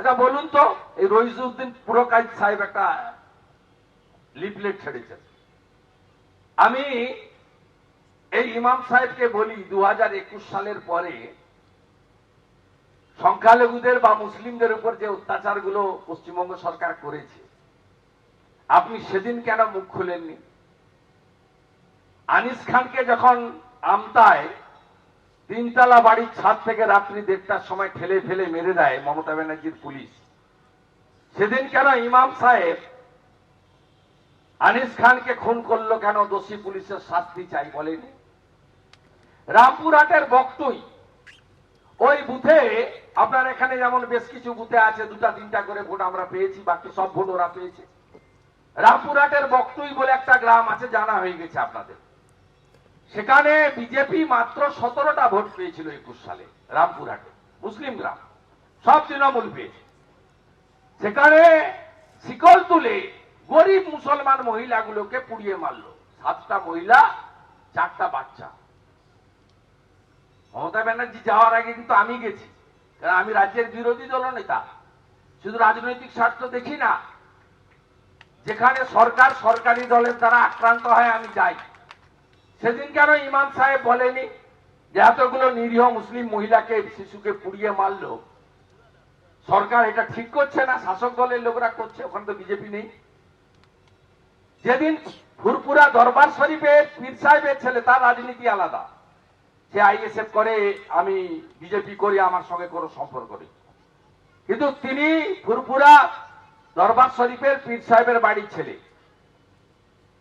আচ্ছা বলুন তো, এই রইজুদ্দিন পুরকাইত সাহেব একটা লিফলেট ছেড়েছেন। আমি এই ইমাম সাহেবকে বলি দু সালের পরে সংখ্যালঘুদের বা মুসলিমদের উপর যে অত্যাচারগুলো পশ্চিমবঙ্গ সরকার করেছে, আপনি সেদিন কেন মুখ খুলেননি? আনিস খানকে যখন আমতায় তিনতলা বাড়ির ছাদ থেকে রাত্রি দেড়টার সময় ঠেলে ফেলে মেরে দেয় মমতা ব্যানার্জির পুলিশ। সেদিন কেন ইমাম সাহেব আনিস খানকে খুন করল কেন দোষী পুলিশের শাস্তি চাই বলেনি? রামপুরহাটের বক্তই, ওই বুথে, আপনার এখানে যেমন বেশ কিছু বুথে আছে, দুটা তিনটা করে ভোট আমরা পেয়েছি, বাকি সব ভোট ওরা পেয়েছে। রামপুরহাটের বক্তই বলে একটা গ্রাম আছে, জানা হয়ে গেছে আপনাদের। সেখানে বিজেপি মাত্র সতেরোটা ভোট পেয়েছিল একুশ সালে, রামপুরহাটে, মুসলিম গ্রাম, সব তৃণমূল পেয়েছে। সেখানে শিকল তুলে গরিব মুসলমান মহিলাগুলোকে পুড়িয়ে মারলো। সাতটা মহিলা, চারটা বাচ্চা। মমতা ব্যানার্জি যাওয়ার আগে কিন্তু আমি গেছি, কারণ আমি রাজ্যের বিরোধী দল নেতা শুধু রাজনৈতিক স্বার্থ দেখি না, যেখানে সরকার সরকারি দলের দ্বারা আক্রান্ত হয় আমি যাই। সেদিন কেন ইমাম সাহেব বলেনি যে এতগুলো নিরীহ মুসলিম মহিলাকে, শিশুকে পুড়িয়ে মারলো? সরকার এটা ঠিক করছে না, শাসক দলের লোকরা করছে, ওখানে তো বিজেপি নেই। যেদিন ফুরপুরা দরবার শরীফে পীর সাহেবের ছেলে, তার রাজনীতি আলাদা। সে আইএসএফ করে, আমি বিজেপি করি, আমার সঙ্গে কোনো সম্পর্ক নেই। কিন্তু তিনি ফুরপুরা দরবার শরীফের পীর সাহেবের বাড়ির ছেলে।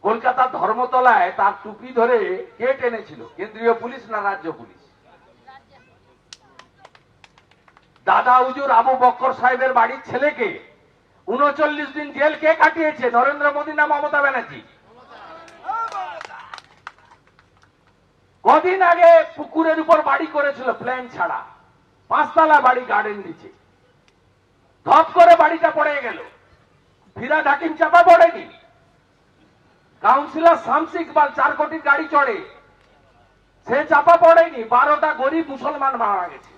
কলকাতা ধর্মতলায় তার টুপি ধরে কে টেনেছিল? কেন্দ্রীয় পুলিশ না রাজ্য পুলিশ? দাদা হুজুর আবু বক্কর সাহেবের বাড়ির ছেলেকে উনচল্লিশ দিন জেল কে কাটিয়েছে? নরেন্দ্র মোদী না মমতা ব্যানার্জি? কদিন আগে পুকুরের উপর বাড়ি করেছিল প্ল্যান ছাড়া। পাঁচতলা বাড়ি গার্ডেন দিচ্ছে ধপ করে বাড়িটা পড়ে গেল। ফিরা ঢাকিম চাপা পড়েনি। কাউন্সিলর শামসি ইকবাল চার কোটির গাড়ি চড়ে। সে চাপা পড়েনি, বারোটা গরিব মুসলমান মারা গেছে।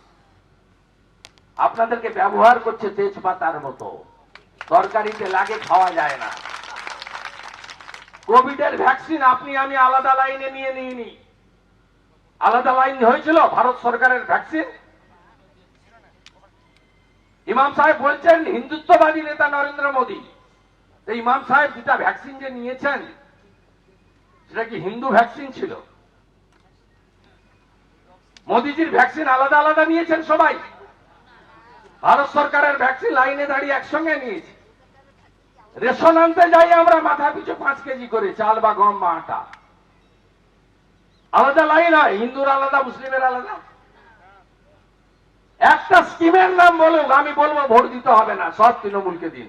আপনাদেরকে ব্যবহার করছে তেজপাতার মতো। তরকারিতে লাগে, খাওয়া যায় না। কোভিডের ভ্যাকসিন আপনি, আমি আলাদা লাইনে নিয়ে নিইনি। আলাদা লাইন হয়েছিল, ভারত সরকারের ভ্যাকসিন। ইমাম সাহেব বলছেন, হিন্দুত্ববাদী নেতা নরেন্দ্র মোদী। ইমাম সাহেব যেটা ভ্যাকসিন যে নিয়েছেন সেটা কি হিন্দু ভ্যাকসিন ছিল? মোদিজির ভ্যাকসিন আলাদা আলাদা নিয়েছেন সবাই। ভারত সরকারের ভ্যাকসিন লাইনে দাঁড়িয়ে একসঙ্গে নিয়েছি। রেশন আনতে যাই আমরা, মাথা পিছু পাঁচ কেজি করে, চাল বা গম বা আটা। আলাদা লাইন হয়, হিন্দুর আলাদা, মুসলিমের আলাদা। একটা স্কিমের নাম বলুক, আমি বলব ভোট দিতে হবে না, সব তৃণমূলকে দিন।